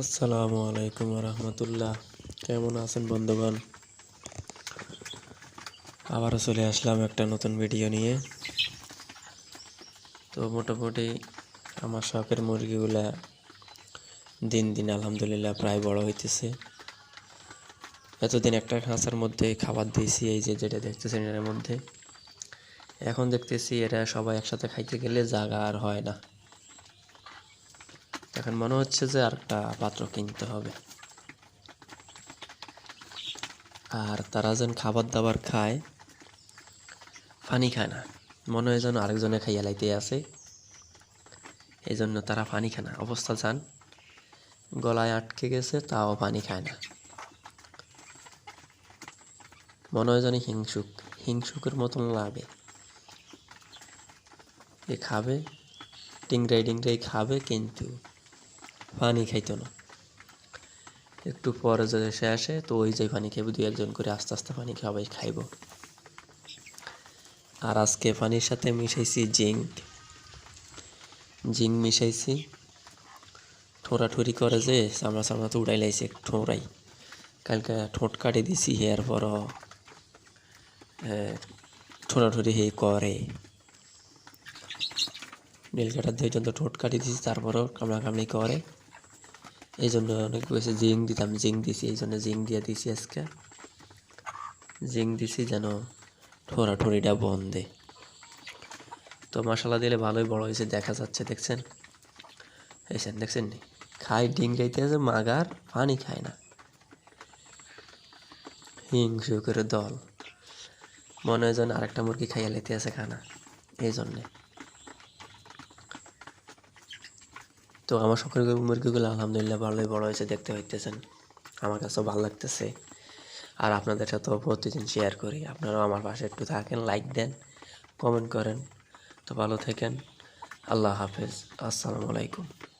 আসসালামু আলাইকুম রহমতুল্লাহ কেমন আছেন বন্ধুগণ? আবারও চলে আসলাম একটা নতুন ভিডিও নিয়ে। তো মোটামুটি আমার শখের মুরগিগুলা দিন দিন আলহামদুলিল্লাহ প্রায় বড় হইতেছে। এতদিন একটা খাঁচার মধ্যে খাবার দিয়েছি, এই যে যেটা দেখতেছেন এর মধ্যে। এখন দেখতেছি এরা সবাই একসাথে খাইতে গেলে জায়গা আর হয় না। এখন মনে হচ্ছে যে আর একটা পাত্র কিনতে হবে। আর তারা যেন খাবার দাবার খায় পানি খায় না। মনে হয় যেন আরেকজনে খাইয়া লাইতে আছে। এই জন্য তারা পানি খায় না। অবস্থা যান গলায় আটকে গেছে, তাও পানি খায় না। মনে হয় যেন হিংসুক, হিংসুকের মতন লাগে। এ খাবে টিংরাই টিংরাই খাবে, কিন্তু পানি খাইতো না। একটু পরে যদি সে আসে, তো ওই যে পানি খাইব, দুই একজন করে আস্তে আস্তে পানি খাবাই খাইব। আর আজকে পানির সাথে মিশাইছি জিঙ্ক। জিঙ্ক মিশাইছি। ঠোঁড়াঠুরি করে যে চামড়া চামড়া তো উড়াই লাইছে ঠোঁড়াই কালকে ঠোঁট কাটি দিছি হেয়ার এরপর ঠোঁড়াঠুরি হে করে। নীল কাটার দিয়ে জন্য ঠোঁট কাটি দিছি, তারপরও কামড়া কামড়ি করে। এই জন্য অনেক বেশি জিং দিতাম জিং দিছি এই জন্য জিং দিয়ে দিছি আজকে। জিং দিছি যেন ঠোরা ঠোরিটা বন্ধে। তো মশলা দিলে ভালোই বড় হয়েছে, দেখা যাচ্ছে, দেখছেন? এসেন দেখছেন নি? খাই ডিং গাইতে আছে, মাগার, পানি খায় না। হিংসু করে দল। মনে হয় যেন আরেকটা মুরগি খাইয়া লেতে আছে খানা এই জন্যে তো আমার সকল মুরগিগুলো আলহামদুলিল্লাহ ভালোই বড় হয়েছে, দেখতে পাইতেছেন। আমার কাছেও ভালো লাগতেছে। আর আপনাদের সাথেও প্রতিদিন শেয়ার করি। আপনারাও আমার পাশে একটু থাকেন লাইক দেন কমেন্ট করেন। তো ভালো থাকেন। আল্লাহ হাফেজ। আসসালামু আলাইকুম।